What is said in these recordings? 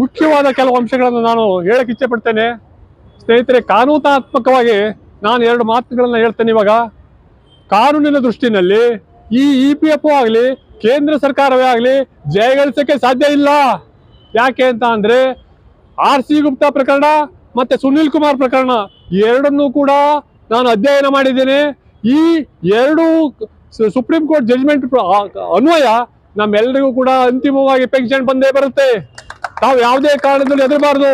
ಮುಖ್ಯವಾದ ಕೆಲವು ಅಂಶಗಳನ್ನು ನಾನು ಹೇಳಕ್ ಇಚ್ಛೆ ಪಡ್ತೇನೆ ಸ್ನೇಹಿತರೆ, ಕಾನೂನಾತ್ಮಕವಾಗಿ ನಾನು ಎರಡು ಮಾತುಗಳನ್ನು ಹೇಳ್ತೇನೆ ಇವಾಗ. ಕಾನೂನಿನ ದೃಷ್ಟಿನಲ್ಲಿ ಈ ಇ ಪಿ ಎಫ್ ಆಗಲಿ, ಕೇಂದ್ರ ಸರ್ಕಾರವೇ ಆಗಲಿ ಜಯಗಳಿಸೋಕ್ಕೆ ಸಾಧ್ಯ ಇಲ್ಲ. ಯಾಕೆ ಅಂತ ಅಂದರೆ ಆರ್ ಸಿ ಗುಪ್ತಾ ಪ್ರಕರಣ ಮತ್ತೆ ಸುನಿಲ್ ಕುಮಾರ್ ಪ್ರಕರಣ ಎರಡನ್ನೂ ಕೂಡ ನಾನು ಅಧ್ಯಯನ ಮಾಡಿದ್ದೇನೆ. ಈ ಎರಡು ಸುಪ್ರೀಂ ಕೋರ್ಟ್ ಜಡ್ಜ್ಮೆಂಟ್ ಅನ್ವಯ ನಮ್ಮೆಲ್ಲರಿಗೂ ಕೂಡ ಅಂತಿಮವಾಗಿ ಪೆನ್ಷನ್ ಬಂದೇ ಬರುತ್ತೆ. ತಾವು ಯಾವುದೇ ಕಾರಣದಲ್ಲಿ ಹೆದರಬಾರದು.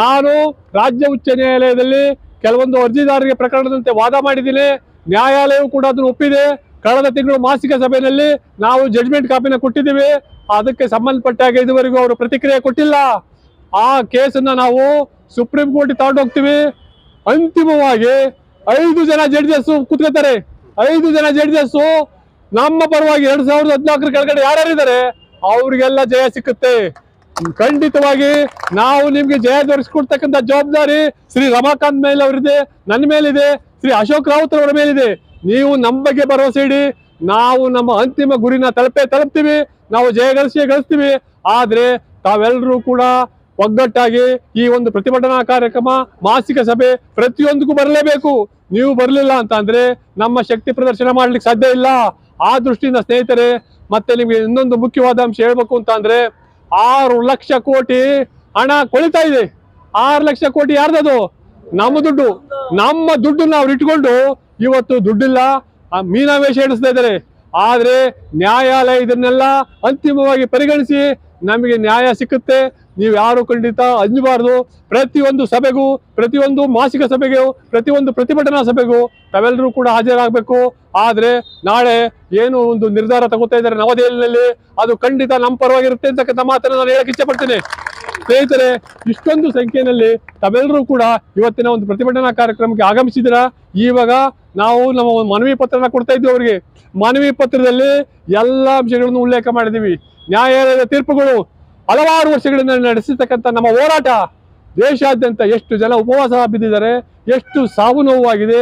ನಾನು ರಾಜ್ಯ ಉಚ್ಚ ನ್ಯಾಯಾಲಯದಲ್ಲಿ ಕೆಲವೊಂದು ಅರ್ಜಿದಾರರಿಗೆ ಪ್ರಕರಣದಂತೆ ವಾದ ಮಾಡಿದ್ದೀನಿ. ನ್ಯಾಯಾಲಯವು ಕೂಡ ಅದನ್ನು ಒಪ್ಪಿದೆ. ಕಳೆದ ತಿಂಗಳು ಮಾಸಿಕ ಸಭೆಯಲ್ಲಿ ನಾವು ಜಡ್ಜ್ಮೆಂಟ್ ಕಾಪಿನ ಕೊಟ್ಟಿದ್ದೀವಿ. ಅದಕ್ಕೆ ಸಂಬಂಧಪಟ್ಟ ಇದುವರೆಗೂ ಅವರು ಪ್ರತಿಕ್ರಿಯೆ ಕೊಟ್ಟಿಲ್ಲ. ಆ ಕೇಸನ್ನ ನಾವು ಸುಪ್ರೀಂ ಕೋರ್ಟ್ ತಗೊಂಡೋಗ್ತೀವಿ ಅಂತಿಮವಾಗಿ ಐದು ಜನ ಜಡ್ಜಸ್ ಕೂತ್ಕೋತಾರೆ ಐದು ಜನ ಜಡ್ಜಸ್ ನಮ್ಮ ಪರವಾಗಿ ಎರಡ್ ಸಾವಿರದ ಹದಿನಾಲ್ಕರ ಕೆಳಗಡೆ ಯಾರ್ಯಾರಿದ್ದಾರೆ? ಅವ್ರಿಗೆಲ್ಲ ಜಯ ಸಿಕ್ಕುತ್ತೆ. ಖಂಡಿತವಾಗಿ ನಾವು ನಿಮ್ಗೆ ಜಯ ದೊರಕಿಸ್ಕೊಡ್ತಕ್ಕಂಥ ಜವಾಬ್ದಾರಿ ಶ್ರೀ ರಮಾಕಾಂತ್ ಮೇಲೆ ಅವರಿದೆ ನನ್ನ ಮೇಲಿದೆ, ಶ್ರೀ ಅಶೋಕ್ ರಾವತ್ ಅವರ ಮೇಲಿದೆ. ನೀವು ನಮ್ಮ ಬಗ್ಗೆ ಭರವಸೆ ಇಡಿ, ನಾವು ನಮ್ಮ ಅಂತಿಮ ಗುರಿನ ತಲುಪೇ ತಲುಪ್ತೀವಿ, ನಾವು ಜಯ ಗಳಿಸಿ ಗಳಿಸ್ತೀವಿ. ಆದ್ರೆ ತಾವೆಲ್ಲರೂ ಕೂಡ ಒಗ್ಗಟ್ಟಾಗಿ ಈ ಒಂದು ಪ್ರತಿಭಟನಾ ಕಾರ್ಯಕ್ರಮ, ಮಾಸಿಕ ಸಭೆ ಪ್ರತಿಯೊಂದಕ್ಕೂ ಬರಲೇಬೇಕು. ನೀವು ಬರಲಿಲ್ಲ ಅಂತ ನಮ್ಮ ಶಕ್ತಿ ಪ್ರದರ್ಶನ ಮಾಡ್ಲಿಕ್ಕೆ ಸಾಧ್ಯ ಇಲ್ಲ. ಆ ದೃಷ್ಟಿಯಿಂದ ಸ್ನೇಹಿತರೆ, ಮತ್ತೆ ನಿಮ್ಗೆ ಇನ್ನೊಂದು ಮುಖ್ಯವಾದ ಅಂಶ ಹೇಳ್ಬೇಕು ಅಂತ ಆರು ಲಕ್ಷ ಕೋಟಿ ಹಣ ಕೊಳಿತಾ ಇದೆ. ಆರು ಲಕ್ಷ ಕೋಟಿ ಯಾರ್ದದು? ನಮ್ಮ ದುಡ್ಡು. ನಮ್ಮ ದುಡ್ಡು ಅವ್ರು ಇಟ್ಕೊಂಡು ಇವತ್ತು ದುಡ್ಡಿಲ್ಲ ಮೀನಾವೇಶ ಎಣಿಸ್ತಾ ಇದ್ದಾರೆ. ಆದರೆ ನ್ಯಾಯಾಲಯ ಇದನ್ನೆಲ್ಲ ಅಂತಿಮವಾಗಿ ಪರಿಗಣಿಸಿ ನಮಗೆ ನ್ಯಾಯ ಸಿಕ್ಕುತ್ತೆ. ನೀವು ಯಾರು ಖಂಡಿತ ಅಂಜಬಾರ್ದು. ಪ್ರತಿಯೊಂದು ಸಭೆಗೂ, ಪ್ರತಿಯೊಂದು ಮಾಸಿಕ ಸಭೆಗೂ, ಪ್ರತಿಯೊಂದು ಪ್ರತಿಭಟನಾ ಸಭೆಗೂ ತಾವೆಲ್ಲರೂ ಕೂಡ ಹಾಜರಾಗಬೇಕು. ಆದರೆ ನಾಳೆ ಏನು ಒಂದು ನಿರ್ಧಾರ ತಗೋತಾ ಇದ್ದಾರೆ ನವದೆಹಲಿಯಲ್ಲಿ, ಅದು ಖಂಡಿತ ನಮ್ಮ ಪರವಾಗಿರುತ್ತೆ ಅಂತಕ್ಕಂಥ ಮಾತನ್ನು ನಾನು ಹೇಳಕ್ಕೆ ಇಷ್ಟಪಡ್ತೇನೆ. ಪಡ್ತೇನೆ ಸ್ನೇಹಿತರೆ, ಇಷ್ಟೊಂದು ಸಂಖ್ಯೆಯಲ್ಲಿ ತಾವೆಲ್ಲರೂ ಕೂಡ ಇವತ್ತಿನ ಒಂದು ಪ್ರತಿಭಟನಾ ಕಾರ್ಯಕ್ರಮಕ್ಕೆ ಆಗಮಿಸಿದಿರ ಇವಾಗ ನಾವು ನಮ್ಮ ಒಂದು ಮನವಿ ಪತ್ರನ ಕೊಡ್ತಾ ಇದ್ದೀವಿ ಅವರಿಗೆ. ಮನವಿ ಪತ್ರದಲ್ಲಿ ಎಲ್ಲ ಅಂಶಗಳನ್ನು ಉಲ್ಲೇಖ ಮಾಡಿದ್ದೀವಿ. ನ್ಯಾಯಾಲಯದ ತೀರ್ಪುಗಳು ಹಲವಾರು ವರ್ಷಗಳಿಂದ ನಡೆಸಿರ್ತಕ್ಕಂಥ ನಮ್ಮ ಹೋರಾಟ ದೇಶಾದ್ಯಂತ ಎಷ್ಟು ಜನ ಉಪವಾಸ ಬಿದ್ದಿದ್ದಾರೆ ಎಷ್ಟು ಸಾವು ನೋವಾಗಿದೆ.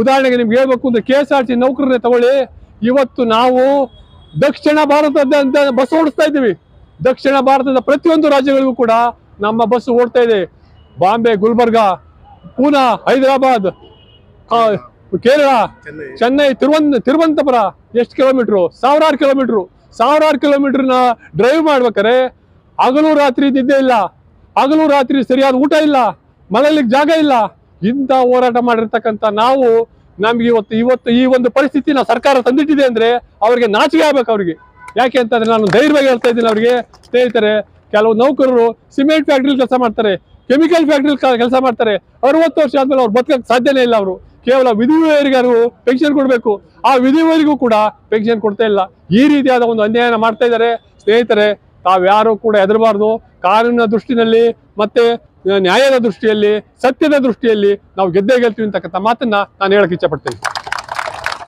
ಉದಾಹರಣೆಗೆ ನಿಮ್ಗೆ ಹೇಳ್ಬೇಕು ಅಂದ್ರೆ ಕೆ ಎಸ್ ಆರ್ ಟಿ ನೌಕರನ್ನೇ ತಗೊಳ್ಳಿ. ಇವತ್ತು ನಾವು ದಕ್ಷಿಣ ಭಾರತದ ಬಸ್ ಓಡಿಸ್ತಾ ಇದ್ದೀವಿ. ದಕ್ಷಿಣ ಭಾರತದ ಪ್ರತಿಯೊಂದು ರಾಜ್ಯಗಳಿಗೂ ಕೂಡ ನಮ್ಮ ಬಸ್ ಓಡ್ತಾ ಇದೆ. ಬಾಂಬೆ ಗುಲ್ಬರ್ಗ ಪೂನಾ ಹೈದರಾಬಾದ್ ಕೇರಳ ಚೆನ್ನೈ. ತಿರುವನ್ ತಿರುವನಂತಪುರ ಎಷ್ಟು ಕಿಲೋಮೀಟ್ರು? ಸಾವಿರಾರು ಕಿಲೋಮೀಟ್ರು. ಸಾವಿರಾರು ಕಿಲೋಮೀಟ್ರನ್ನ ಡ್ರೈವ್ ಮಾಡ್ಬೇಕಾರೆ ಹಗಲು ರಾತ್ರಿ ನಿದ್ದೆ ಇಲ್ಲ. ಹಗಲು ರಾತ್ರಿ ಸರಿಯಾದ ಊಟ ಇಲ್ಲ. ಮನೆಯಲ್ಲಿಗೆ ಜಾಗ ಇಲ್ಲ. ಇಂಥ ಹೋರಾಟ ಮಾಡಿರ್ತಕ್ಕಂಥ ನಾವು ನಮ್ಗೆ ಇವತ್ತು ಇವತ್ತು ಈ ಒಂದು ಪರಿಸ್ಥಿತಿನ ಸರ್ಕಾರ ತಂದಿಟ್ಟಿದೆ ಅಂದ್ರೆ ಅವ್ರಿಗೆ ನಾಚಿಕೆ ಆಗ್ಬೇಕು ಅವ್ರಿಗೆ. ಯಾಕೆ ಅಂತಂದ್ರೆ ನಾನು ಧೈರ್ಯವಾಗಿ ಹೇಳ್ತಾ ಇದ್ದೀನಿ ಅವ್ರಿಗೆ. ಸ್ನೇಹಿತರೆ, ಕೆಲವು ನೌಕರರು ಸಿಮೆಂಟ್ ಫ್ಯಾಕ್ಟ್ರಿಲಿ ಕೆಲಸ ಮಾಡ್ತಾರೆ, ಕೆಮಿಕಲ್ ಫ್ಯಾಕ್ಟ್ರಿಲಿ ಕೆಲಸ ಮಾಡ್ತಾರೆ. ಅರವತ್ತು ವರ್ಷ ಆದ್ಮೇಲೆ ಅವ್ರು ಬದುಕಕ್ಕೆ ಸಾಧ್ಯನೇ ಇಲ್ಲ ಅವರು. ಕೇವಲ ವಿಧಿವರಿಗಾರು ಪೆನ್ಷನ್ ಕೊಡಬೇಕು. ಆ ವಿಧಿವರಿಗೂ ಕೂಡ ಪೆನ್ಷನ್ ಕೊಡ್ತಾ ಇಲ್ಲ. ಈ ರೀತಿಯಾದ ಒಂದು ಅನ್ಯಾಯನ ಮಾಡ್ತಾ ಇದ್ದಾರೆ. ಸ್ನೇಹಿತರೆ ತಾವ್ಯಾರು ಕೂಡ ಹೆದರಬಾರ್ದು. ಕಾನೂನಿನ ದೃಷ್ಟಿನಲ್ಲಿ ಮತ್ತೆ, ನ್ಯಾಯದ ದೃಷ್ಟಿಯಲ್ಲಿ, ಸತ್ಯದ ದೃಷ್ಟಿಯಲ್ಲಿ ನಾವು ಗೆದ್ದೇ ಗೆಲ್ತೀವಿ ಅಂತಕ್ಕಂಥ ಮಾತನ್ನ ನಾನು ಹೇಳಕ್ ಇಚ್ಛೆ ಪಡ್ತೇನೆ.